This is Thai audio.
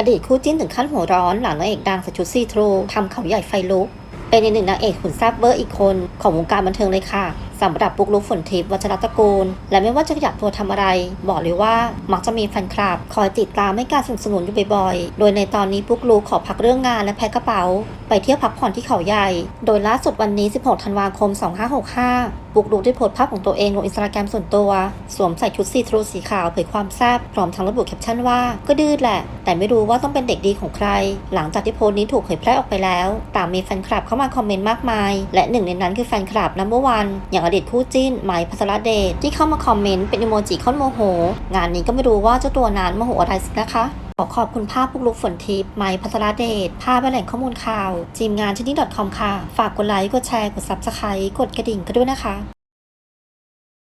อดีตคู่จิ้นถึงขั้นหัวร้อนหลังนางเอกดังใส่ชุดซีทรูทำเขาใหญ่ไฟลุก เป็นอีกหนึ่งนางเอกหุ่นแซ่บเบอร์อีกคนของวงการบันเทิงเลยค่ะสำหรับปุ๊กลุกฝนทิพย์วัชรตระกูล และไม่ว่าจะขยับตัวทำอะไร บอกเลยว่ามักจะมีแฟนคลับ คอยติดตามให้การสนับสนุนอยู่บ่อยๆ โดยในตอนนี้ปุ๊กลุกขอพักเรื่องงานและแพ็คกระเป๋า ไปเที่ยวพักผ่อนที่เขาใหญ่ โดยล่าสุดวันนี้ 16 ธันวาคม 2565ปุ๊กลุกได้โพสต์ภาพของตัวเองลงอินสตาแกรมส่วนตัว สวมใส่ชุดซีทรูสีขาวเผยความแซ่บพร้อมทั้งระบุแคปชั่นว่า ก็ดื้อแหละ แต่ไม่รู้ว่าต้องเป็นเด็กดีของใคร หลังจากที่โพสต์นี้ถูกเผยแพร่ออกไปแล้วต่างมีแฟนคลับเข้ามาคอมเมนต์มากมาย และหนึ่งในนั้นคือแฟนคลับนัมเบอร์วันอย่างอดีตคู่จิ้นไหมพัทรเดชที่เข้ามาคอมเมนต์เป็นอีโมจิค้นโมโห งานนี้ก็ไม่รู้ว่าเจ้าตัวนั้นโมโหอะไรสินะคะ ขอขอบคุณภาพปุกลุกฝนทิพย์ไมพัทรเดช ภาพแหล่งข้อมูลข่าว จีมงานชนิด .com ค่ะ ฝากกดไลค์ กดแชร์ กด subscribe กดกระดิ่งกันด้วยนะคะ